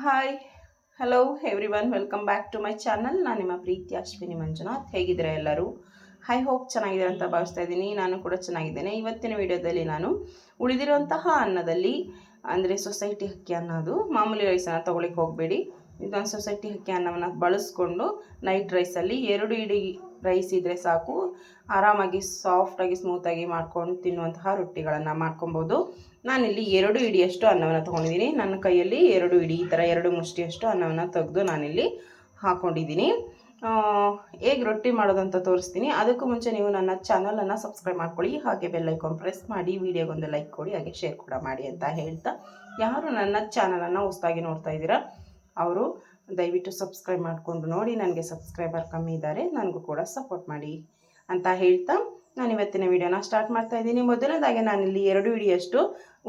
Hi hello everyone welcome back to my channel ನಾನು ನಿಮ್ಮ ಪ್ರೀತಿ ಅಶ್ವಿನಿ ಮಂಜುನಾಥ್. ಹೇಗಿದ್ದೀರಾ ಎಲ್ಲರೂ? ಐ ಹೋಪ್ ಚೆನ್ನಾಗಿದೆ ಅಂತ ಭಾವಿಸ್ತಾ ಇದ್ದೀನಿ. ನಾನು ಕೂಡ ಚೆನ್ನಾಗಿದ್ದೇನೆ. ಇವತ್ತಿನ ವಿಡಿಯೋದಲ್ಲಿ ನಾನು ಉಳಿದಿರುವಂತಹ ಅನ್ನದಲ್ಲಿ, ಅಂದರೆ ಸೊಸೈಟಿ ಅಕ್ಕಿ ಅನ್ನೋದು ಮಾಮೂಲಿ ರೈಸನ್ನು ತೊಗೊಳಿಕ್ಕೆ ಹೋಗಬೇಡಿ. ಇದೊಂದು ಸೊಸೈಟಿ ಅಕ್ಕಿ ಅನ್ನವನ್ನು ಬಳಸ್ಕೊಂಡು ನೈಟ್ ರೈಸಲ್ಲಿ ಎರಡು ಇಡೀ ರೈಸ್ ಇದ್ದರೆ ಸಾಕು. ಆರಾಮಾಗಿ ಸಾಫ್ಟಾಗಿ ಸ್ಮೂತಾಗಿ ಮಾಡ್ಕೊಂಡು ತಿನ್ನುವಂತಹ ರೊಟ್ಟಿಗಳನ್ನು ಮಾಡ್ಕೊಬೋದು. ನಾನಿಲ್ಲಿ ಎರಡು ಇಡಿಯಷ್ಟು ಅನ್ನವನ್ನು ತೊಗೊಂಡಿದ್ದೀನಿ. ನನ್ನ ಕೈಯಲ್ಲಿ ಎರಡು ಇಡಿ, ಈ ಥರ ಎರಡು ಮುಷ್ಟಿಯಷ್ಟು ಅನ್ನವನ್ನು ತೆಗೆದು ನಾನಿಲ್ಲಿ ಹಾಕ್ಕೊಂಡಿದ್ದೀನಿ ಹೇಗೆ ರೊಟ್ಟಿ ಮಾಡೋದಂತ ತೋರಿಸ್ತೀನಿ. ಅದಕ್ಕೂ ಮುಂಚೆ ನೀವು ನನ್ನ ಚಾನಲನ್ನು ಸಬ್ಸ್ಕ್ರೈಬ್ ಮಾಡ್ಕೊಳ್ಳಿ. ಹಾಗೆ ಬೆಲ್ ಐಕಾನ್ ಪ್ರೆಸ್ ಮಾಡಿ, ವಿಡಿಯೋಗೊಂದು ಲೈಕ್ ಕೊಡಿ, ಹಾಗೆ ಶೇರ್ ಕೂಡ ಮಾಡಿ ಅಂತ ಹೇಳ್ತಾ ಯಾರು ನನ್ನ ಚಾನಲನ್ನು ಹೊಸದಾಗಿ ನೋಡ್ತಾ ಇದ್ದೀರಾ, ಅವರು ದಯವಿಟ್ಟು ಸಬ್ಸ್ಕ್ರೈಬ್ ಮಾಡಿಕೊಂಡು ನೋಡಿ, ನನಗೆ ಸಬ್ಸ್ಕ್ರೈಬರ್ ಕಮ್ಮಿ ಇದ್ದಾರೆ, ನನಗೂ ಕೂಡ ಸಪೋರ್ಟ್ ಮಾಡಿ ಅಂತ ಹೇಳ್ತಾ ನಾನು ಇವತ್ತಿನ ವಿಡಿಯೋನ ಸ್ಟಾರ್ಟ್ ಮಾಡ್ತಾ ಇದ್ದೀನಿ. ಮೊದಲನೇದಾಗಿ ನಾನಿಲ್ಲಿ ಎರಡು ಹಿಡಿಯಷ್ಟು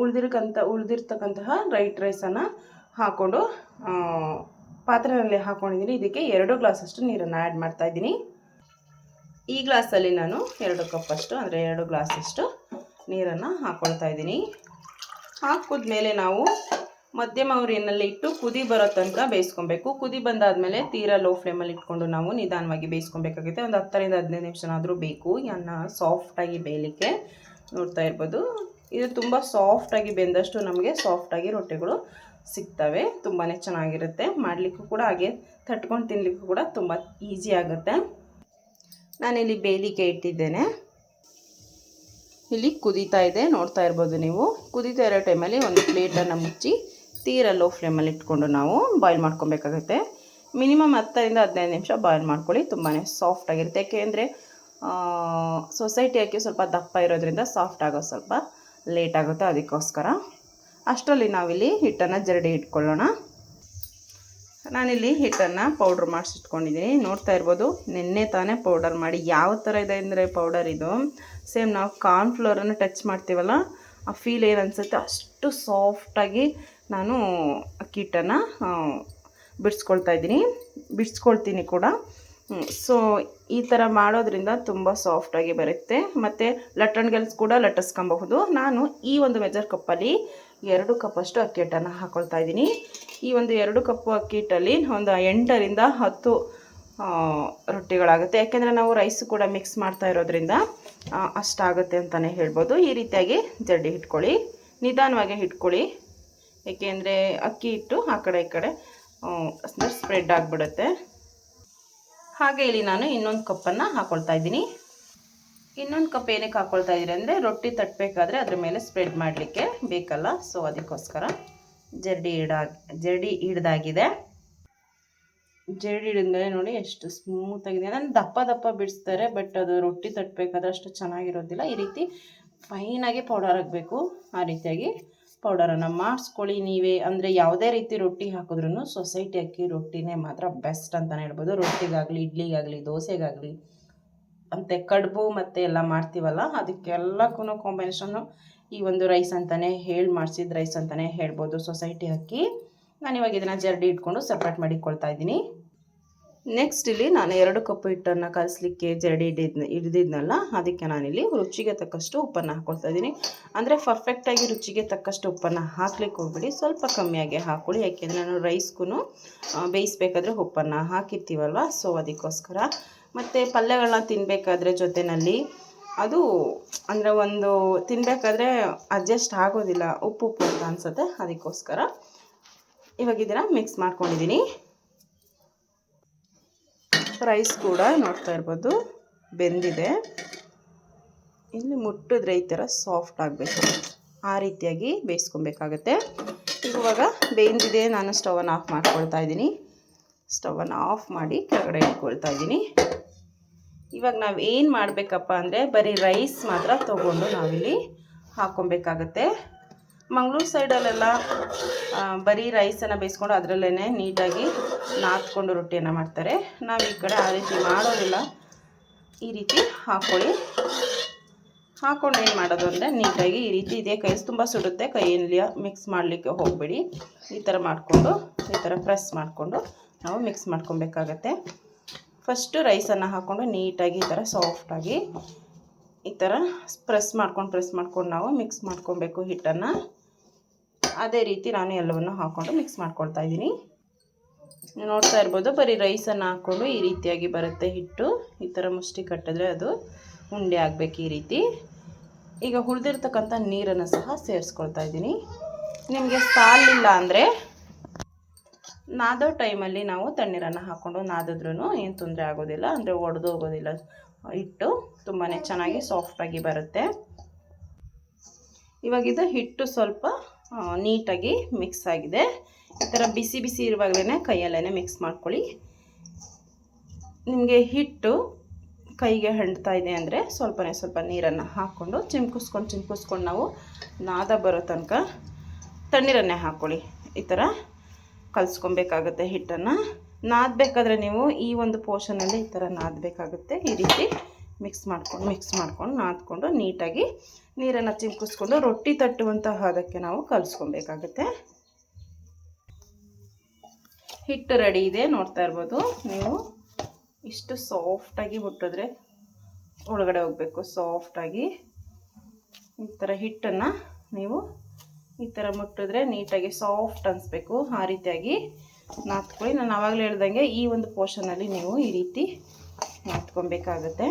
ಉಳಿದಿರ್ಕಂತ, ಉಳಿದಿರ್ತಕ್ಕಂತಹ ರೈಟ್ ರೈಸನ್ನು ಹಾಕ್ಕೊಂಡು ಪಾತ್ರೆಯಲ್ಲಿ ಹಾಕ್ಕೊಂಡಿದ್ದೀನಿ ಇದಕ್ಕೆ ಎರಡು ಗ್ಲಾಸಷ್ಟು ನೀರನ್ನು ಆ್ಯಡ್ ಮಾಡ್ತಾ ಇದ್ದೀನಿ. ಈ ಗ್ಲಾಸಲ್ಲಿ ನಾನು ಎರಡು ಕಪ್ಪಷ್ಟು, ಅಂದರೆ ಎರಡು ಗ್ಲಾಸಷ್ಟು ನೀರನ್ನು ಹಾಕ್ಕೊಳ್ತಾ ಇದ್ದೀನಿ. ಹಾಕಿದ್ಮೇಲೆ ನಾವು ಮಧ್ಯಮ ಉರಿಯಲ್ಲಿ ಇಟ್ಟು ಕುದಿ ಬರೋ ತನಕ ಬೇಯಿಸ್ಕೊಬೇಕು. ಕುದಿ ಬಂದಾದಮೇಲೆ ತೀರಾ ಲೋ ಫ್ಲೇಮಲ್ಲಿ ಇಟ್ಕೊಂಡು ನಾವು ನಿಧಾನವಾಗಿ ಬೇಯಿಸ್ಕೊಬೇಕಾಗುತ್ತೆ. ಒಂದು ಹತ್ತರಿಂದ ಹದಿನೈದು ನಿಮಿಷನಾದರೂ ಬೇಕು. ಅನ್ನ ಸಾಫ್ಟಾಗಿ ಬೇಯಲಿಕ್ಕೆ ನೋಡ್ತಾ ಇರ್ಬೋದು. ಇದು ತುಂಬ ಸಾಫ್ಟಾಗಿ ಬೆಂದಷ್ಟು ನಮಗೆ ಸಾಫ್ಟಾಗಿ ರೊಟ್ಟಿಗಳು ಸಿಗ್ತವೆ. ತುಂಬಾ ಚೆನ್ನಾಗಿರುತ್ತೆ. ಮಾಡಲಿಕ್ಕೂ ಕೂಡ ಹಾಗೆ ತಟ್ಕೊಂಡು ತಿನ್ನಲಿಕ್ಕೂ ಕೂಡ ತುಂಬ ಈಸಿ ಆಗುತ್ತೆ. ನಾನಿಲ್ಲಿ ಬೇಯಲಿಕ್ಕೆ ಇಟ್ಟಿದ್ದೇನೆ. ಇಲ್ಲಿ ಕುದೀತಾ ಇದೆ. ನೋಡ್ತಾ ಇರ್ಬೋದು ನೀವು. ಕುದೀತಾ ಇರೋ ಟೈಮಲ್ಲಿ ಒಂದು ಪ್ಲೇಟನ್ನು ಮುಚ್ಚಿ ತೀರ ಲೋ ಫ್ಲೇಮಲ್ಲಿ ಇಟ್ಕೊಂಡು ನಾವು ಬಾಯ್ಲ್ ಮಾಡ್ಕೊಬೇಕಾಗುತ್ತೆ. ಮಿನಿಮಮ್ ಹತ್ತರಿಂದ ಹದಿನೈದು ನಿಮಿಷ ಬಾಯ್ಲ್ ಮಾಡ್ಕೊಳ್ಳಿ. ತುಂಬಾ ಸಾಫ್ಟ್ ಆಗಿರುತ್ತೆ. ಯಾಕೆಂದರೆ ಸೊಸೈಟಿ ಹಾಕಿ ಸ್ವಲ್ಪ ದಪ್ಪ ಇರೋದ್ರಿಂದ ಸಾಫ್ಟ್ ಆಗೋ ಸ್ವಲ್ಪ ಲೇಟ್ ಆಗುತ್ತೆ ಅದಕ್ಕೋಸ್ಕರ. ಅಷ್ಟರಲ್ಲಿ ನಾವಿಲ್ಲಿ ಹಿಟ್ಟನ್ನು ಜರಡಿ ಇಟ್ಕೊಳ್ಳೋಣ. ನಾನಿಲ್ಲಿ ಹಿಟ್ಟನ್ನು ಪೌಡ್ರ್ ಮಾಡಿಸಿಟ್ಕೊಂಡಿದ್ದೀನಿ. ನೋಡ್ತಾ ಇರ್ಬೋದು, ನಿನ್ನೆ ತಾನೇ ಪೌಡರ್ ಮಾಡಿ ಯಾವ ಥರ ಇದೆ ಅಂದರೆ ಪೌಡರ್ ಇದು. ಸೇಮ್ ನಾವು ಕಾರ್ನ್ಫ್ಲೋರನ್ನು ಟಚ್ ಮಾಡ್ತೀವಲ್ಲ, ಆ ಫೀಲ್ ಏನು ಅನಿಸುತ್ತೆ ಅಷ್ಟು ಸಾಫ್ಟಾಗಿ ನಾನು ಹಿಟ್ಟನ್ನು ಬಿಡಿಸ್ಕೊಳ್ತಾ ಇದ್ದೀನಿ. ಬಿಡಿಸ್ಕೊಳ್ತೀನಿ ಕೂಡ. ಸೊ ಈ ಥರ ಮಾಡೋದ್ರಿಂದ ತುಂಬ ಸಾಫ್ಟಾಗಿ ಬರುತ್ತೆ. ಮತ್ತು ಲಟ್ಟಣ್ಗೆಲ್ಸ್ ಕೂಡ ಲಟ್ಟಿಸ್ಕೊಬಹುದು. ನಾನು ಈ ಒಂದು ಮೆಜರ್ ಕಪ್ಪಲ್ಲಿ ಎರಡು ಕಪ್ಪಷ್ಟು ಅಕ್ಕಿ ಹಿಟ್ಟನ್ನು ಹಾಕ್ಕೊಳ್ತಾ ಇದ್ದೀನಿ. ಈ ಒಂದು ಎರಡು ಕಪ್ಪು ಅಕ್ಕಿ ಹಿಟ್ಟಲ್ಲಿ ಒಂದು ಎಂಟರಿಂದ ಹತ್ತು ರೊಟ್ಟಿಗಳಾಗುತ್ತೆ. ಯಾಕೆಂದರೆ ನಾವು ರೈಸ್ ಕೂಡ ಮಿಕ್ಸ್ ಮಾಡ್ತಾ ಇರೋದ್ರಿಂದ ಅಷ್ಟಾಗುತ್ತೆ ಅಂತಲೇ ಹೇಳ್ಬೋದು. ಈ ರೀತಿಯಾಗಿ ಜಡ್ಡಿ ಹಿಟ್ಕೊಳ್ಳಿ. ನಿಧಾನವಾಗಿ ಇಟ್ಕೊಳ್ಳಿ ಏಕೆಂದರೆ ಅಕ್ಕಿ ಹಿಟ್ಟು ಆ ಕಡೆ ಈ ಕಡೆ ಸ್ಪ್ರೆಡ್ ಆಗಿಬಿಡುತ್ತೆ. ಹಾಗೆ ಇಲ್ಲಿ ನಾನು ಇನ್ನೊಂದು ಕಪ್ಪನ್ನು ಹಾಕ್ಕೊಳ್ತಾ ಇದ್ದೀನಿ. ಇನ್ನೊಂದು ಕಪ್ ಏನಕ್ಕೆ ಹಾಕ್ಕೊಳ್ತಾ ಇದ್ದೀರಿ ಅಂದರೆ ರೊಟ್ಟಿ ತಟ್ಟಬೇಕಾದ್ರೆ ಅದ್ರ ಮೇಲೆ ಸ್ಪ್ರೆಡ್ ಮಾಡಲಿಕ್ಕೆ ಬೇಕಲ್ಲ ಸೊ ಅದಕ್ಕೋಸ್ಕರ ಜರಡಿ ಹಿಡ ಜರಡಿ ಹಿಡ್ದಾಗಿದೆ ಜರಡಿ ಹಿಡಿದ್ಮೇಲೆ ನೋಡಿ ಎಷ್ಟು ಸ್ಮೂತಾಗಿದೆ ನಾನು ದಪ್ಪ ದಪ್ಪ ಬಿಡಿಸ್ತಾರೆ ಬಟ್ ಅದು ರೊಟ್ಟಿ ತಟ್ಟಬೇಕಾದ್ರೆ ಅಷ್ಟು ಚೆನ್ನಾಗಿರೋದಿಲ್ಲ. ಈ ರೀತಿ ಫೈನಾಗಿ ಪೌಡರ್ ಆಗಬೇಕು ಆ ರೀತಿಯಾಗಿ. ಪೌಡರನ್ನು ಮಾಡಿಸ್ಕೊಳ್ಳಿ ನೀವೇ. ಅಂದರೆ ಯಾವುದೇ ರೀತಿ ರೊಟ್ಟಿ ಹಾಕಿದ್ರೂ ಸೊಸೈಟಿ ಅಕ್ಕಿ ರೊಟ್ಟಿನೇ ಮಾತ್ರ ಬೆಸ್ಟ್ ಅಂತಲೇ ಹೇಳ್ಬೋದು. ರೊಟ್ಟಿಗಾಗಲಿ, ಇಡ್ಲಿಗಾಗಲಿ, ದೋಸೆಗಾಗಲಿ, ಮತ್ತು ಕಡುಬು ಮತ್ತು ಎಲ್ಲ ಮಾಡ್ತೀವಲ್ಲ ಅದಕ್ಕೆಲ್ಲಕ್ಕೂ ಕಾಂಬಿನೇಷನ್ನು ಈ ಒಂದು ರೈಸ್ ಅಂತಲೇ ಹೇಳಿ ಮಾಡಿಸಿದ ರೈಸ್ ಅಂತಲೇ ಹೇಳ್ಬೋದು. ಸೊಸೈಟಿ ಅಕ್ಕಿ ನಾನು ಇವಾಗ ಇದನ್ನು ಜರಡಿ ಇಟ್ಕೊಂಡು ಸಪ್ರೇಟ್ ಮಾಡಿಕೊಳ್ತಾ ಇದ್ದೀನಿ. ನೆಕ್ಸ್ಟ್ ಇಲ್ಲಿ ನಾನು ಎರಡು ಕಪ್ಪು ಹಿಟ್ಟನ್ನು ಕಲಿಸ್ಲಿಕ್ಕೆ ಜರಡಿ ಹಿಡಿದ್, ಹಿಡಿದಿದ್ನಲ್ಲ, ಅದಕ್ಕೆ ನಾನಿಲ್ಲಿ ರುಚಿಗೆ ತಕ್ಕಷ್ಟು ಉಪ್ಪನ್ನು ಹಾಕ್ಕೊಳ್ತಾ ಇದ್ದೀನಿ. ಅಂದರೆ ಪರ್ಫೆಕ್ಟಾಗಿ ರುಚಿಗೆ ತಕ್ಕಷ್ಟು ಉಪ್ಪನ್ನು ಹಾಕ್ಲಿಕ್ಕೆ ಹೋಗ್ಬಿಡಿ. ಸ್ವಲ್ಪ ಕಮ್ಮಿಯಾಗಿ ಹಾಕೊಳ್ಳಿ. ಯಾಕೆಂದರೆ ನಾನು ರೈಸ್ಗೂ ಬೇಯಿಸ್ಬೇಕಾದ್ರೆ ಉಪ್ಪನ್ನು ಹಾಕಿರ್ತೀವಲ್ವ? ಸೊ ಅದಕ್ಕೋಸ್ಕರ. ಮತ್ತು ಪಲ್ಯಗಳನ್ನ ತಿನ್ನಬೇಕಾದ್ರೆ ಜೊತೆಯಲ್ಲಿ ಅದು, ಅಂದರೆ ಒಂದು ತಿನ್ನಬೇಕಾದ್ರೆ ಅಡ್ಜಸ್ಟ್ ಆಗೋದಿಲ್ಲ. ಉಪ್ಪು ಉಪ್ಪು ಅಂತ ಅನಿಸುತ್ತೆ. ಅದಕ್ಕೋಸ್ಕರ ಇವಾಗ ಇದನ್ನು ಮಿಕ್ಸ್ ಮಾಡ್ಕೊಂಡಿದ್ದೀನಿ. ರೈಸ್ ಕೂಡ ನೋಡ್ತಾ ಇರ್ಬೋದು. ಬೆಂದಿದೆ. ಇಲ್ಲಿ ಮುಟ್ಟಿದ್ರೆ ಈ ಥರ ಸಾಫ್ಟ್ ಆಗಬೇಕು. ಆ ರೀತಿಯಾಗಿ ಬೇಯಿಸ್ಕೊಬೇಕಾಗತ್ತೆ. ಇವಾಗ ಬೆಂದಿದೆ, ನಾನು ಸ್ಟವನ್ನು ಆಫ್ ಮಾಡ್ಕೊಳ್ತಾ ಇದ್ದೀನಿ. ಸ್ಟವನ್ನು ಆಫ್ ಮಾಡಿ ಕೆಳಗಡೆ ಇಟ್ಕೊಳ್ತಾ ಇದ್ದೀನಿ. ಇವಾಗ ನಾವು ಏನು ಮಾಡಬೇಕಪ್ಪ ಅಂದರೆ ಬರೀ ರೈಸ್ ಮಾತ್ರ ತೊಗೊಂಡು ನಾವಿಲ್ಲಿ ಹಾಕ್ಕೊಬೇಕಾಗತ್ತೆ ಮಂಗಳೂರು ಸೈಡಲ್ಲೆಲ್ಲ ಬರೀ ರೈಸನ್ನು ಬೇಯಿಸ್ಕೊಂಡು ಅದರಲ್ಲೇ ನೀಟಾಗಿ ನಾದ್ಕೊಂಡು ರೊಟ್ಟಿಯನ್ನು ಮಾಡ್ತಾರೆ. ನಾವು ಈ ಕಡೆ ಆ ರೀತಿ ಮಾಡೋದಿಲ್ಲ. ಈ ರೀತಿ ಹಾಕೊಳ್ಳಿ. ಹಾಕ್ಕೊಂಡು ಏನು ಮಾಡೋದು ಅಂದರೆ ನೀಟಾಗಿ ಈ ರೀತಿ ಇದೇ. ಕೈ ತುಂಬ ಸುಡುತ್ತೆ. ಕೈಯಲ್ಲಿ ಮಿಕ್ಸ್ ಮಾಡಲಿಕ್ಕೆ ಹೋಗಬೇಡಿ. ಈ ಥರ ಮಾಡಿಕೊಂಡು, ಈ ಥರ ಪ್ರೆಸ್ ಮಾಡಿಕೊಂಡು ನಾವು ಮಿಕ್ಸ್ ಮಾಡ್ಕೊಬೇಕಾಗತ್ತೆ. ಫಸ್ಟು ರೈಸನ್ನು ಹಾಕ್ಕೊಂಡು ನೀಟಾಗಿ ಈ ಥರ ಸಾಫ್ಟಾಗಿ ಈ ಥರ ಪ್ರೆಸ್ ಮಾಡ್ಕೊಂಡು ಪ್ರೆಸ್ ಮಾಡ್ಕೊಂಡು ನಾವು ಮಿಕ್ಸ್ ಮಾಡ್ಕೊಬೇಕು ಹಿಟ್ಟನ್ನು. ಅದೇ ರೀತಿ ನಾನು ಎಲ್ಲವನ್ನು ಹಾಕೊಂಡು ಮಿಕ್ಸ್ ಮಾಡ್ಕೊಳ್ತಾ ಇದ್ದೀನಿ. ನೋಡ್ತಾ ಇರ್ಬೋದು, ಬರೀ ರೈಸನ್ನು ಹಾಕ್ಕೊಂಡು ಈ ರೀತಿಯಾಗಿ ಬರುತ್ತೆ ಹಿಟ್ಟು. ಈ ಥರ ಮುಷ್ಟಿ ಕಟ್ಟಿದ್ರೆ ಅದು ಉಂಡೆ ಆಗಬೇಕು ಈ ರೀತಿ. ಈಗ ಉಳಿದಿರ್ತಕ್ಕಂಥ ನೀರನ್ನು ಸಹ ಸೇರಿಸ್ಕೊಳ್ತಾ ಇದ್ದೀನಿ. ನಿಮಗೆ ಸಾಲಿಲ್ಲ ಅಂದರೆ ನಾದೋ ಟೈಮಲ್ಲಿ ನಾವು ತಣ್ಣೀರನ್ನು ಹಾಕ್ಕೊಂಡು ನಾದಿದ್ರೂ ಏನು ತೊಂದರೆ ಆಗೋದಿಲ್ಲ, ಅಂದರೆ ಒಡೆದು ಹೋಗೋದಿಲ್ಲ. ಹಿಟ್ಟು ತುಂಬಾ ಚೆನ್ನಾಗಿ ಸಾಫ್ಟಾಗಿ ಬರುತ್ತೆ. ಇವಾಗಿದು ಹಿಟ್ಟು ಸ್ವಲ್ಪ ನೀಟಾಗಿ ಮಿಕ್ಸ್ ಆಗಿದೆ. ಈ ಥರ ಬಿಸಿ ಬಿಸಿ ಇರುವಾಗಲೇ ಕೈಯಲ್ಲೇ ಮಿಕ್ಸ್ ಮಾಡ್ಕೊಳ್ಳಿ. ನಿಮಗೆ ಹಿಟ್ಟು ಕೈಗೆ ಹಂಡ್ತಾ ಇದೆ ಅಂದರೆ ಸ್ವಲ್ಪನೇ ಸ್ವಲ್ಪ ನೀರನ್ನು ಹಾಕ್ಕೊಂಡು ಚಿಮ್ಕಿಸ್ಕೊಂಡು ಚಿಮ್ಕಿಸ್ಕೊಂಡು ನಾವು ನಾದ ಬರೋ ತನಕ ತಣ್ಣೀರನ್ನೇ ಹಾಕ್ಕೊಳ್ಳಿ. ಈ ಥರ ಕಲಿಸ್ಕೊಬೇಕಾಗತ್ತೆ ಹಿಟ್ಟನ್ನು. ನಾದಬೇಕಾದ್ರೆ ನೀವು ಈ ಒಂದು ಪೋರ್ಷನಲ್ಲಿ ಈ ಥರ ನಾದಬೇಕಾಗುತ್ತೆ ಈ ರೀತಿ. ಮಿಕ್ಸ್ ಮಾಡ್ಕೊಂಡು ಮಿಕ್ಸ್ ಮಾಡ್ಕೊಂಡು ನಾದ್ಕೊಂಡು ನೀಟಾಗಿ ನೀರನ್ನು ಚಿಮ್ಕಿಸ್ಕೊಂಡು ರೊಟ್ಟಿ ತಟ್ಟುವಂತಹ ಹದಕ್ಕೆ ನಾವು ಕಲಿಸ್ಕೊಬೇಕಾಗತ್ತೆ. ಹಿಟ್ಟು ರೆಡಿ ಇದೆ, ನೋಡ್ತಾ ಇರ್ಬೋದು. ನೀವು ಇಷ್ಟು ಸಾಫ್ಟಾಗಿ ಮುಟ್ಟಿದ್ರೆ ಒಳಗಡೆ ಹೋಗಬೇಕು ಸಾಫ್ಟಾಗಿ ಈ ಥರ ಹಿಟ್ಟನ್ನು ನೀವು ಈ ಥರ ಮುಟ್ಟಿದ್ರೆ ನೀಟಾಗಿ ಸಾಫ್ಟ್ ಅನಿಸ್ಬೇಕು. ಆ ರೀತಿಯಾಗಿ ನಾದ್ಕೊಳ್ಳಿ. ನಾನು ಆವಾಗಲೇ ಹೇಳ್ದಂಗೆ ಈ ಒಂದು ಪೋರ್ಷನಲ್ಲಿ ನೀವು ಈ ರೀತಿ ನಾದ್ಕೊಬೇಕಾಗತ್ತೆ.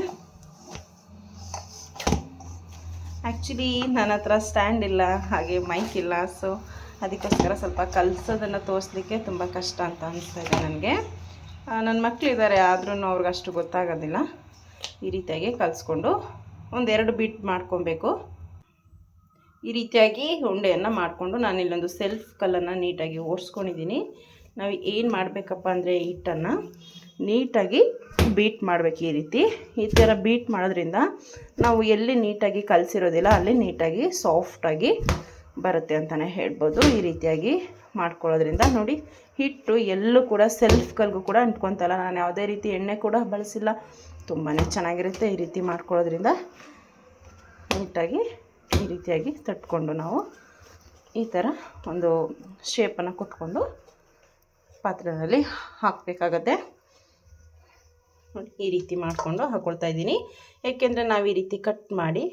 ಆ್ಯಕ್ಚುಲಿ ನನ್ನ ಹತ್ರ ಸ್ಟ್ಯಾಂಡ್ ಇಲ್ಲ, ಹಾಗೆ ಮೈಕ್ ಇಲ್ಲ ಸೊ ಅದಕ್ಕೋಸ್ಕರ ಸ್ವಲ್ಪ ಕಲಿಸೋದನ್ನು ತೋರಿಸ್ಲಿಕ್ಕೆ ತುಂಬ ಕಷ್ಟ ಅಂತ ಅನಿಸ್ತಾ ಇದೆ ನನಗೆ. ನನ್ನ ಮಕ್ಕಳಿದ್ದಾರೆ ಆದ್ರೂ ಅವ್ರಿಗೆ ಅಷ್ಟು ಗೊತ್ತಾಗೋದಿಲ್ಲ. ಈ ರೀತಿಯಾಗಿ ಕಲಿಸ್ಕೊಂಡು ಒಂದೆರಡು ಬಿಟ್ ಮಾಡ್ಕೊಬೇಕು. ಈ ರೀತಿಯಾಗಿ ಉಂಡೆಯನ್ನು ಮಾಡಿಕೊಂಡು ನಾನು ಇಲ್ಲೊಂದು ಸೆಲ್ಫ್ ಕಲ್ಲನ್ನು ನೀಟಾಗಿ ಓಡಿಸ್ಕೊಂಡಿದ್ದೀನಿ ನಾವು ಏನು ಮಾಡಬೇಕಪ್ಪ ಅಂದರೆ ಹಿಟ್ಟನ್ನು. ನೀಟಾಗಿ ಬೀಟ್ ಮಾಡಬೇಕು ಈ ರೀತಿ. ಈ ಥರ ಬೀಟ್ ಮಾಡೋದ್ರಿಂದ ನಾವು ಎಲ್ಲಿ ನೀಟಾಗಿ ಕಲಸಿರೋದಿಲ್ಲ ಅಲ್ಲಿ ನೀಟಾಗಿ ಸಾಫ್ಟಾಗಿ ಬರುತ್ತೆ ಅಂತಲೇ ಹೇಳ್ಬೋದು. ಈ ರೀತಿಯಾಗಿ ಮಾಡ್ಕೊಳ್ಳೋದ್ರಿಂದ ನೋಡಿ, ಹಿಟ್ಟು ಎಲ್ಲೂ ಕೂಡ ಸೆಲ್ಫ್ ಕಲ್ಗೂ ಕೂಡ ಅಂಟ್ಕೊತಲ್ಲ. ನಾನು ಯಾವುದೇ ರೀತಿ ಎಣ್ಣೆ ಕೂಡ ಬಳಸಿಲ್ಲ. ತುಂಬಾ ಚೆನ್ನಾಗಿರುತ್ತೆ ಈ ರೀತಿ ಮಾಡ್ಕೊಳ್ಳೋದ್ರಿಂದ. ನೀಟಾಗಿ ಈ ರೀತಿಯಾಗಿ ತಟ್ಕೊಂಡು ನಾವು ಈ ಥರ ಒಂದು ಶೇಪನ್ನು ಕೊಟ್ಕೊಂಡು ಪಾತ್ರೆಯಲ್ಲಿ ಹಾಕಬೇಕಾಗತ್ತೆ. ಈ ರೀತಿ ಮಾಡಿಕೊಂಡು ಹಾಕ್ಕೊಳ್ತಾ ಇದ್ದೀನಿ. ಏಕೆಂದರೆ ನಾವು ಈ ರೀತಿ ಕಟ್ ಮಾಡಿ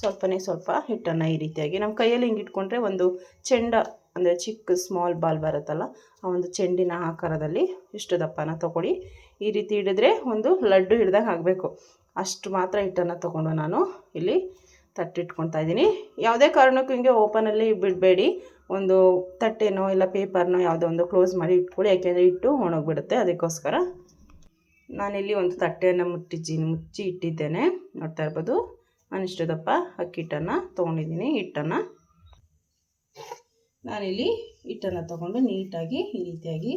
ಸ್ವಲ್ಪನೇ ಸ್ವಲ್ಪ ಹಿಟ್ಟನ್ನು ಈ ರೀತಿಯಾಗಿ ನಮ್ಮ ಕೈಯಲ್ಲಿ ಹಿಂಗೆ ಇಟ್ಕೊಂಡ್ರೆ ಒಂದು ಚೆಂಡ, ಅಂದರೆ ಚಿಕ್ಕ ಸ್ಮಾಲ್ ಬಾಲ್ ಬರುತ್ತಲ್ಲ, ಆ ಒಂದು ಚೆಂಡಿನ ಆಕಾರದಲ್ಲಿ ಇಷ್ಟು ದಪ್ಪನ ತೊಗೊಳ್ಳಿ. ಈ ರೀತಿ ಹಿಡಿದ್ರೆ ಒಂದು ಲಡ್ಡು ಹಿಡ್ದಾಗ ಆಗಬೇಕು. ಅಷ್ಟು ಮಾತ್ರ ಹಿಟ್ಟನ್ನು ತೊಗೊಂಡು ನಾನು ಇಲ್ಲಿ ತಟ್ಟಿಟ್ಕೊತಾ ಇದ್ದೀನಿ. ಯಾವುದೇ ಕಾರಣಕ್ಕೂ ಹಿಂಗೆ ಓಪನಲ್ಲಿ ಬಿಡಬೇಡಿ. ಒಂದು ತಟ್ಟೆನೋ ಇಲ್ಲ ಪೇಪರ್ನೋ ಯಾವುದೋ ಒಂದು ಕ್ಲೋಸ್ ಮಾಡಿ ಇಟ್ಕೊಳ್ಳಿ. ಯಾಕೆಂದರೆ ಇಟ್ಟು ಒಣಗಿಬಿಡುತ್ತೆ. ಅದಕ್ಕೋಸ್ಕರ ನಾನಿಲ್ಲಿ ಒಂದು ತಟ್ಟೆಯನ್ನು ಮುಟ್ಟಿದ್ದೀನಿ, ಮುಚ್ಚಿ ಇಟ್ಟಿದ್ದೇನೆ. ನೋಡ್ತಾ ಇರ್ಬೋದು, ನಾನು ಇಷ್ಟು ದಪ್ಪ ಅಕ್ಕಿ ಹಿಟ್ಟನ್ನು ತೊಗೊಂಡಿದ್ದೀನಿ, ಹಿಟ್ಟನ್ನು. ನಾನಿಲ್ಲಿ ಹಿಟ್ಟನ್ನು ತೊಗೊಂಡು ನೀಟಾಗಿ ಈ ರೀತಿಯಾಗಿ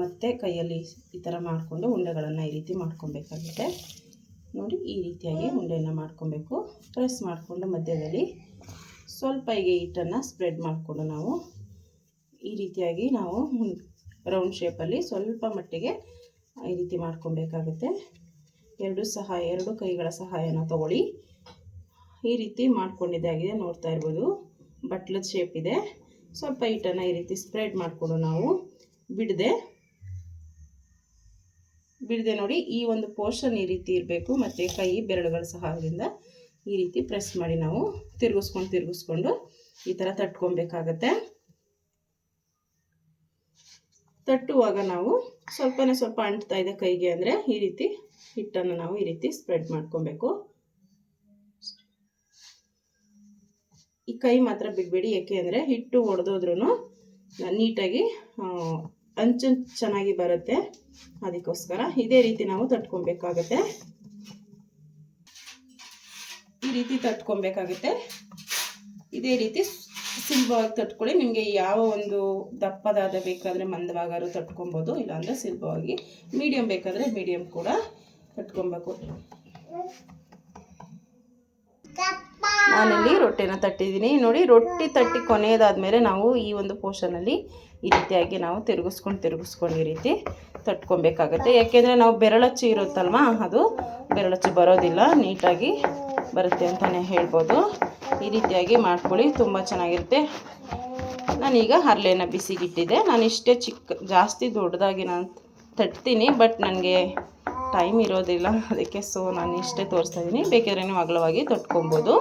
ಮತ್ತೆ ಕೈಯಲ್ಲಿ ಈ ಥರ ಮಾಡಿಕೊಂಡು ಉಂಡೆಗಳನ್ನು ಈ ರೀತಿ ಮಾಡ್ಕೊಬೇಕಾಗುತ್ತೆ. ನೋಡಿ, ಈ ರೀತಿಯಾಗಿ ಉಂಡೆಯನ್ನು ಮಾಡ್ಕೊಬೇಕು. ಪ್ರೆಸ್ ಮಾಡಿಕೊಂಡು ಮಧ್ಯದಲ್ಲಿ ಸ್ವಲ್ಪ ಹೀಗೆ ಹಿಟ್ಟನ್ನು ಸ್ಪ್ರೆಡ್ ಮಾಡಿಕೊಂಡು ನಾವು ಈ ರೀತಿಯಾಗಿ ನಾವು ರೌಂಡ್ ಶೇಪಲ್ಲಿ ಸ್ವಲ್ಪ ಮಟ್ಟಿಗೆ ಈ ರೀತಿ ಮಾಡ್ಕೊಬೇಕಾಗುತ್ತೆ. ಎರಡು ಸಹಾಯ, ಎರಡು ಕೈಗಳ ಸಹಾಯನ ತಗೊಳ್ಳಿ. ಈ ರೀತಿ ಮಾಡ್ಕೊಂಡಿದ್ದಾಗಿದೆ ನೋಡ್ತಾ ಇರ್ಬೋದು. ಬಟ್ಲದ ಶೇಪ್ ಇದೆ. ಸ್ವಲ್ಪ ಹಿಟ್ಟನ್ನು ಈ ರೀತಿ ಸ್ಪ್ರೆಡ್ ಮಾಡಿಕೊಂಡು ನಾವು ಬಿಡದೆ ಬಿಡದೆ ನೋಡಿ, ಈ ಒಂದು ಪೋರ್ಷನ್ ಈ ರೀತಿ ಇರಬೇಕು. ಮತ್ತು ಕೈ ಬೆರಳುಗಳ ಸಹಾಯದಿಂದ ಈ ರೀತಿ ಪ್ರೆಸ್ ಮಾಡಿ ನಾವು ತಿರುಗಿಸ್ಕೊಂಡು ತಿರುಗಿಸ್ಕೊಂಡು ಈ ಥರ ತಟ್ಕೊಬೇಕಾಗತ್ತೆ. ತಟ್ಟುವಾಗ ನಾವು ಸ್ವಲ್ಪನೇ ಸ್ವಲ್ಪ ಅಂಟ್ತಾ ಇದೆ ಕೈಗೆ ಅಂದರೆ ಈ ರೀತಿ ಹಿಟ್ಟನ್ನು ನಾವು ಈ ರೀತಿ ಸ್ಪ್ರೆಡ್ ಮಾಡ್ಕೊಬೇಕು. ಈ ಕೈ ಮಾತ್ರ ಬಿಡಬೇಡಿ ಏಕೆ ಅಂದರೆ ಹಿಟ್ಟು ಒಡೆದೋದ್ರೂ ನೀಟಾಗಿ ಅಂಚು ಚೆನ್ನಾಗಿ ಬರುತ್ತೆ. ಅದಕ್ಕೋಸ್ಕರ ಇದೇ ರೀತಿ ನಾವು ತಟ್ಕೊಬೇಕಾಗತ್ತೆ. ಈ ರೀತಿ ತಟ್ಕೊಬೇಕಾಗತ್ತೆ. ಇದೇ ರೀತಿ ಸುಲಭವಾಗಿ ತಟ್ಕೊಳ್ಳಿ. ನಿಮಗೆ ಯಾವ ಒಂದು ದಪ್ಪದಾದ ಬೇಕಾದರೆ ಮಂದವಾಗಾರು ತಟ್ಕೊಬೋದು. ಇಲ್ಲಾಂದರೆ ಸುಲಭವಾಗಿ ಮೀಡಿಯಮ್ ಬೇಕಾದರೆ ಮೀಡಿಯಮ್ ಕೂಡ ತಟ್ಕೊಬೇಕು. ನಾನಿಲ್ಲಿ ರೊಟ್ಟಿನ ತಟ್ಟಿದ್ದೀನಿ. ನೋಡಿ, ರೊಟ್ಟಿ ತಟ್ಟಿ ಕೊನೆಯದಾದಮೇಲೆ ನಾವು ಈ ಒಂದು ಪೋರ್ಷನಲ್ಲಿ ಈ ರೀತಿಯಾಗಿ ನಾವು ತಿರುಗಿಸ್ಕೊಂಡು ತಿರುಗಿಸ್ಕೊಂಡು ಈ ರೀತಿ ತಟ್ಕೊಬೇಕಾಗತ್ತೆ. ಯಾಕೆಂದರೆ ನಾವು ಬೆರಳಚ್ಚು ಇರುತ್ತಲ್ವ, ಅದು ಬೆರಳಚ್ಚು ಬರೋದಿಲ್ಲ. ನೀಟಾಗಿ ಬರುತ್ತೆ ಅಂತಲೇ ಹೇಳ್ಬೋದು. ಈ ರೀತಿಯಾಗಿ ಮಾಡ್ಕೊಳ್ಳಿ. ತುಂಬ ಚೆನ್ನಾಗಿರುತ್ತೆ. ನಾನೀಗ ಹರಳೆನ ಬಿಸಿಗಿಟ್ಟಿದ್ದೆ. ನಾನು ಇಷ್ಟೇ ಚಿಕ್ಕ, ಜಾಸ್ತಿ ದೊಡ್ಡದಾಗಿ ನಾನು ತಟ್ತೀನಿ, ಬಟ್ ನನಗೆ ಟೈಮ್ ಇರೋದಿಲ್ಲ. ಅದಕ್ಕೆ ಸೊ, ನಾನು ಇಷ್ಟೇ ತೋರಿಸ್ತಾ ಇದ್ದೀನಿ ಬೇಕಾದ್ರೆ ನೀವು ಅಗಲವಾಗಿ ತಟ್ಕೊಬೋದು.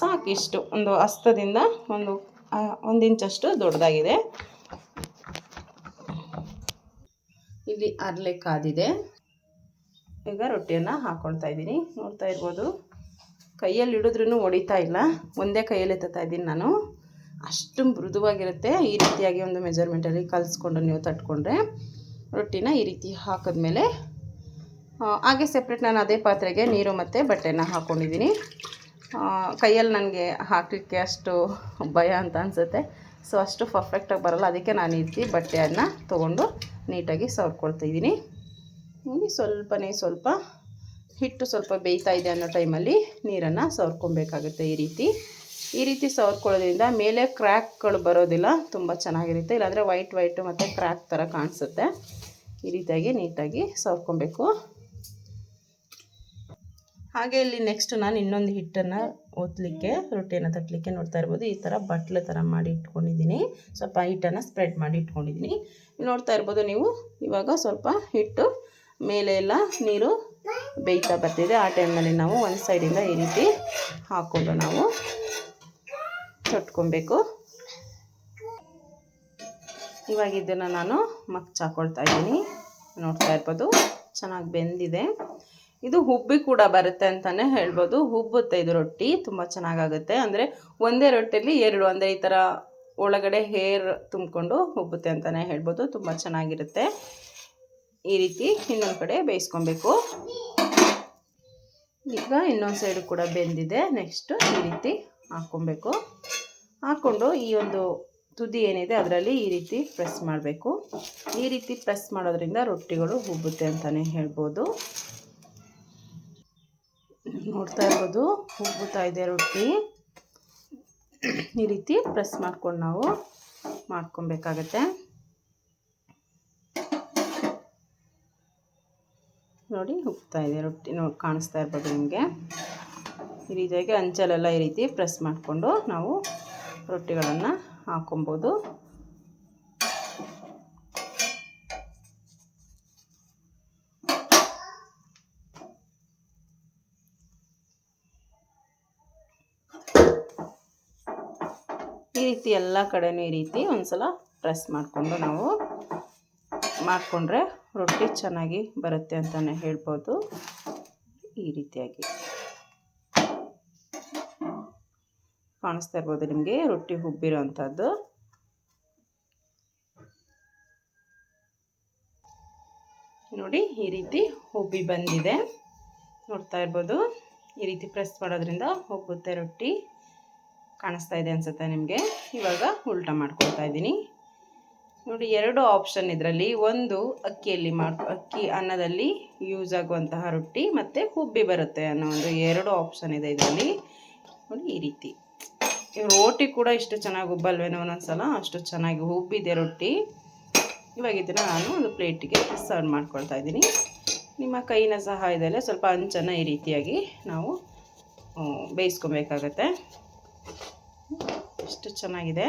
ಸಾಕಿಷ್ಟು. ಒಂದು ಹಸ್ತದಿಂದ ಒಂದು ಒಂದು ಇಂಚಷ್ಟು ದೊಡ್ಡದಾಗಿದೆ. ಇಲ್ಲಿ ಅರ್ಲೆ ಕಾದಿದೆ. ಈಗ ರೊಟ್ಟಿಯನ್ನು ಹಾಕ್ಕೊಳ್ತಾ ಇದ್ದೀನಿ ನೋಡ್ತಾ ಇರ್ಬೋದು. ಕೈಯಲ್ಲಿ ಹಿಡಿದ್ರೂ ಹೊಡಿತಾ ಇಲ್ಲ. ಒಂದೇ ಕೈಯಲ್ಲಿ ಎತ್ತಾ ಇದ್ದೀನಿ ನಾನು. ಅಷ್ಟು ಮೃದುವಾಗಿರುತ್ತೆ. ಈ ರೀತಿಯಾಗಿ ಒಂದು ಮೆಜರ್ಮೆಂಟಲ್ಲಿ ಕಲಿಸ್ಕೊಂಡು ನೀವು ತಟ್ಕೊಂಡ್ರೆ ರೊಟ್ಟಿನ ಈ ರೀತಿ ಹಾಕಿದ್ಮೇಲೆ ಹಾಗೆ ಸೆಪ್ರೇಟ್ ನಾನು ಅದೇ ಪಾತ್ರೆಗೆ ನೀರು ಮತ್ತು ಬಟ್ಟೆನ ಹಾಕ್ಕೊಂಡಿದ್ದೀನಿ ಕೈಯಲ್ಲಿ ನನಗೆ ಹಾಕಲಿಕ್ಕೆ ಅಷ್ಟು ಭಯ ಅಂತ ಅನಿಸುತ್ತೆ. ಸೊ ಅಷ್ಟು ಪರ್ಫೆಕ್ಟಾಗಿ ಬರಲ್ಲ. ಅದಕ್ಕೆ ನಾನು ಈ ರೀತಿ ಬಟ್ಟೆಯನ್ನು ತೊಗೊಂಡು ನೀಟಾಗಿ ಸವರ್ಕೊಳ್ತಾ ಇದ್ದೀನಿ. ಸ್ವಲ್ಪನೇ ಸ್ವಲ್ಪ ಹಿಟ್ಟು ಸ್ವಲ್ಪ ಬೇಯ್ತಾ ಇದೆ ಅನ್ನೋ ಟೈಮಲ್ಲಿ ನೀರನ್ನು ಸವರ್ಕೊಬೇಕಾಗುತ್ತೆ ಈ ರೀತಿ. ಈ ರೀತಿ ಸವರ್ಕೊಳ್ಳೋದ್ರಿಂದ ಮೇಲೆ ಕ್ರ್ಯಾಕ್ಗಳು ಬರೋದಿಲ್ಲ, ತುಂಬ ಚೆನ್ನಾಗಿರುತ್ತೆ. ಇಲ್ಲಾಂದರೆ ವೈಟ್ ವೈಟು ಮತ್ತು ಕ್ರ್ಯಾಕ್ ಥರ ಕಾಣಿಸುತ್ತೆ. ಈ ರೀತಿಯಾಗಿ ನೀಟಾಗಿ ಸವರ್ಕೊಬೇಕು. ಹಾಗೆ ಇಲ್ಲಿ ನೆಕ್ಸ್ಟ್ ನಾನು ಇನ್ನೊಂದು ಹಿಟ್ಟನ್ನು ಒತ್ತಲಿಕ್ಕೆ ರೊಟ್ಟಿಯನ್ನು ತಟ್ಟಲಿಕ್ಕೆ ನೋಡ್ತಾ ಇರ್ಬೋದು. ಈ ಥರ ಬಟ್ಲು ಥರ ಮಾಡಿ ಇಟ್ಕೊಂಡಿದ್ದೀನಿ. ಸ್ವಲ್ಪ ಹಿಟ್ಟನ್ನು ಸ್ಪ್ರೆಡ್ ಮಾಡಿ ಇಟ್ಕೊಂಡಿದ್ದೀನಿ. ನೋಡ್ತಾ ಇರ್ಬೋದು ನೀವು ಇವಾಗ ಸ್ವಲ್ಪ ಹಿಟ್ಟು, ಮೇಲೆ ಎಲ್ಲ ನೀರು ಬೇಯ್ತಾ ಬರ್ತಿದೆ. ಆ ಟೈಮಲ್ಲಿ ನಾವು ಒಂದು ಸೈಡಿಂದ ಈ ರೀತಿ ಹಾಕ್ಕೊಂಡು ನಾವು ತೊಟ್ಕೊಬೇಕು. ಇವಾಗ ಇದನ್ನು ನಾನು ಮಗ್ಚಾಕೊಳ್ತಾ ಇದ್ದೀನಿ. ನೋಡ್ತಾ ಇರ್ಬೋದು. ಚೆನ್ನಾಗಿ ಬೆಂದಿದೆ. ಇದು ಹುಬ್ಬಿ ಕೂಡ ಬರುತ್ತೆ ಅಂತಲೇ ಹೇಳ್ಬೋದು. ಹುಬ್ಬುತ್ತೆ ಇದು ರೊಟ್ಟಿ. ತುಂಬ ಚೆನ್ನಾಗಾಗುತ್ತೆ. ಅಂದರೆ ಒಂದೇ ರೊಟ್ಟಿಯಲ್ಲಿ ಎರಡು, ಅಂದರೆ ಈ ಥರ ಒಳಗಡೆ ಹೇರ್ ತುಂಬಿಕೊಂಡು ಹುಬ್ಬುತ್ತೆ ಅಂತಲೇ ಹೇಳ್ಬೋದು. ತುಂಬ ಚೆನ್ನಾಗಿರುತ್ತೆ. ಈ ರೀತಿ ಇನ್ನೊಂದು ಕಡೆ ಬೇಯಿಸ್ಕೊಬೇಕು. ಈಗ ಇನ್ನೊಂದು ಸೈಡು ಕೂಡ ಬೆಂದಿದೆ. ನೆಕ್ಸ್ಟು ಈ ರೀತಿ ಹಾಕ್ಕೊಬೇಕು. ಹಾಕ್ಕೊಂಡು ಈ ಒಂದು ತುದಿ ಏನಿದೆ ಅದರಲ್ಲಿ ಈ ರೀತಿ ಪ್ರೆಸ್ ಮಾಡಬೇಕು. ಈ ರೀತಿ ಪ್ರೆಸ್ ಮಾಡೋದ್ರಿಂದ ರೊಟ್ಟಿಗಳು ಹುಬ್ಬುತ್ತೆ ಅಂತಲೇ ಹೇಳ್ಬೋದು. ನೋಡ್ತಾ ಇರ್ಬೋದು, ಉಬ್ಬುತ್ತಾ ಇದೆ ರೊಟ್ಟಿ. ಈ ರೀತಿ ಪ್ರೆಸ್ ಮಾಡ್ಕೊಂಡು ನಾವು ಮಾಡ್ಕೊಬೇಕಾಗತ್ತೆ. ನೋಡಿ ಇದೆ, ರೊಟ್ಟಿ ಕಾಣಿಸ್ತಾ ಇರ್ಬೋದು ನಿಮಗೆ. ಈ ರೀತಿಯಾಗಿ ಅಂಚಲೆಲ್ಲ ಈ ರೀತಿ ಪ್ರೆಸ್ ಮಾಡಿಕೊಂಡು ನಾವು ರೊಟ್ಟಿಗಳನ್ನು ಹಾಕೊಬೋದು. ಈ ರೀತಿ ಎಲ್ಲ ಕಡೆನೂ ಈ ರೀತಿ ಒಂದು ಸಲ ಪ್ರೆಸ್ ಮಾಡಿಕೊಂಡು ನಾವು ಮಾಡಿಕೊಂಡ್ರೆ ರೊಟ್ಟಿ ಚೆನ್ನಾಗಿ ಬರುತ್ತೆ ಅಂತಲೇ ಹೇಳ್ಬೋದು. ಈ ರೀತಿಯಾಗಿ. ಕಾಣಿಸ್ತಾ ಇರ್ಬೋದು ನಿಮಗೆ ರೊಟ್ಟಿ ಹುಬ್ಬಿರೋ ಅಂಥದ್ದು ನೋಡಿ, ಈ ರೀತಿ ಹುಬ್ಬಿ ಬಂದಿದೆ. ನೋಡ್ತಾ ಇರ್ಬೋದು, ಈ ರೀತಿ ಪ್ರೆಸ್ ಮಾಡೋದ್ರಿಂದ ಹೋಗುತ್ತೆ ರೊಟ್ಟಿ. ಕಾಣಿಸ್ತಾ ಇದೆ ಅನಿಸುತ್ತೆ ನಿಮಗೆ? ಇವಾಗ ಉಲ್ಟಾ ಮಾಡ್ಕೊಳ್ತಾ ಇದ್ದೀನಿ. ನೋಡಿ, ಎರಡು ಆಪ್ಷನ್ ಇದರಲ್ಲಿ. ಒಂದು ಅಕ್ಕಿಯಲ್ಲಿ ಮಾಡ್, ಅಕ್ಕಿ ಅನ್ನದಲ್ಲಿ ಯೂಸ್ ಆಗುವಂತಹ ರೊಟ್ಟಿ ಮತ್ತು ಹುಬ್ಬಿ ಬರುತ್ತೆ ಅನ್ನೋ ಒಂದು ಎರಡು ಆಪ್ಷನ್ ಇದೆ ಇದರಲ್ಲಿ. ನೋಡಿ, ಈ ರೀತಿ. ರೋಟಿ ಕೂಡ ಇಷ್ಟು ಚೆನ್ನಾಗಿ ಉಬ್ಬಲ್ವೇನೋ ಒಂದೊಂದ್ಸಲ, ಅಷ್ಟು ಚೆನ್ನಾಗಿ ಹುಬ್ಬಿದೆ ರೊಟ್ಟಿ. ಇವಾಗ ಇದನ್ನು ನಾನು ಒಂದು ಪ್ಲೇಟಿಗೆ ಸರ್ವ್ ಮಾಡ್ಕೊಳ್ತಾ ಇದ್ದೀನಿ. ನಿಮ್ಮ ಕೈನ ಸಹಾಯದಲ್ಲೇ ಸ್ವಲ್ಪ ಅಂಚನ್ನು ಈ ರೀತಿಯಾಗಿ ನಾವು ಬೇಯಿಸ್ಕೊಬೇಕಾಗತ್ತೆ. ಎಷ್ಟು ಚೆನ್ನಾಗಿದೆ.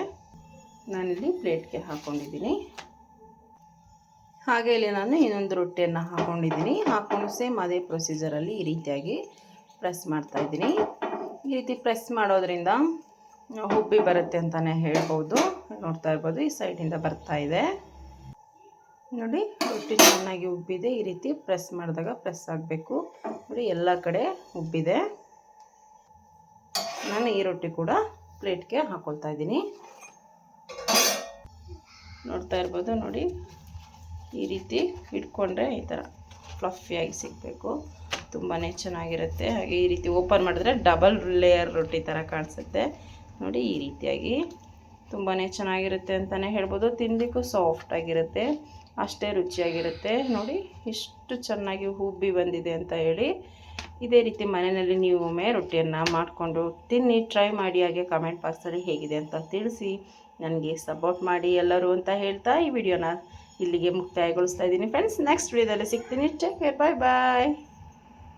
ನಾನಿಲ್ಲಿ ಪ್ಲೇಟ್ಗೆ ಹಾಕ್ಕೊಂಡಿದ್ದೀನಿ ಹಾಗೆ ಇಲ್ಲಿ ನಾನು ಇನ್ನೊಂದು ರೊಟ್ಟಿಯನ್ನು ಹಾಕ್ಕೊಂಡಿದ್ದೀನಿ ಹಾಕ್ಕೊಂಡು ಸೇಮ್ ಅದೇ ಪ್ರೊಸೀಜರಲ್ಲಿ ಈ ರೀತಿಯಾಗಿ ಪ್ರೆಸ್ ಮಾಡ್ತಾ ಇದ್ದೀನಿ. ಈ ರೀತಿ ಪ್ರೆಸ್ ಮಾಡೋದ್ರಿಂದ ಹುಬ್ಬಿ ಬರುತ್ತೆ ಅಂತಲೇ ಹೇಳ್ಬೋದು. ನೋಡ್ತಾ ಇರ್ಬೋದು, ಈ ಸೈಡಿಂದ ಬರ್ತಾ ಇದೆ. ನೋಡಿ, ರೊಟ್ಟಿ ಚೆನ್ನಾಗಿ ಉಬ್ಬಿದೆ. ಈ ರೀತಿ ಪ್ರೆಸ್ ಮಾಡಿದಾಗ ಪ್ರೆಸ್ ಆಗಬೇಕು. ನೋಡಿ, ಎಲ್ಲ ಕಡೆ ಉಬ್ಬಿದೆ. ನಾನು ಈ ರೊಟ್ಟಿ ಕೂಡ ಪ್ಲೇಟ್ಗೆ ಹಾಕ್ಕೊಳ್ತಾ ಇದ್ದೀನಿ. ನೋಡ್ತಾ ಇರ್ಬೋದು, ನೋಡಿ. ಈ ರೀತಿ ಇಟ್ಕೊಂಡ್ರೆ ಈ ಥರ ಫ್ಲಫಿಯಾಗಿ ಸಿಗಬೇಕು. ತುಂಬಾ ಚೆನ್ನಾಗಿರುತ್ತೆ. ಹಾಗೆ ಈ ರೀತಿ ಓಪನ್ ಮಾಡಿದ್ರೆ ಡಬಲ್ ಲೇಯರ್ ರೊಟ್ಟಿ ಥರ ಕಾಣಿಸುತ್ತೆ. ನೋಡಿ, ಈ ರೀತಿಯಾಗಿ ತುಂಬಾ ಚೆನ್ನಾಗಿರುತ್ತೆ ಅಂತಲೇ ಹೇಳ್ಬೋದು. ತಿನ್ನಲಿಕ್ಕೂ ಸಾಫ್ಟಾಗಿರುತ್ತೆ ಅಷ್ಟೇ ರುಚಿಯಾಗಿರುತ್ತೆ. ನೋಡಿ ಎಷ್ಟು ಚೆನ್ನಾಗಿ ಹುಬ್ಬಿ ಬಂದಿದೆ ಅಂತ ಹೇಳಿ ಇದೇ ರೀತಿ ಮನೆಯಲ್ಲಿ ನೀವು ಒಮ್ಮೆ ರೊಟ್ಟಿಯನ್ನು ಮಾಡಿಕೊಂಡು ತಿನ್ನಿ. ಟ್ರೈ ಮಾಡಿ, ಹಾಗೆ ಕಮೆಂಟ್ ಬಾಕ್ಸಲ್ಲಿ ಹೇಗಿದೆ ಅಂತ ತಿಳಿಸಿ. ನನಗೆ ಸಪೋರ್ಟ್ ಮಾಡಿ ಎಲ್ಲರೂ ಅಂತ ಹೇಳ್ತಾ ಈ ವಿಡಿಯೋನ ಇಲ್ಲಿಗೆ ಮುಕ್ತಾಯಗೊಳಿಸ್ತಾ ಇದ್ದೀನಿ. ಫ್ರೆಂಡ್ಸ್ ನೆಕ್ಸ್ಟ್ ವಿಡಿಯೋದಲ್ಲಿ ಸಿಗ್ತೀನಿ. ಟೇಕ್ ಕೇರ್ ಬಾಯ್ ಬಾಯ್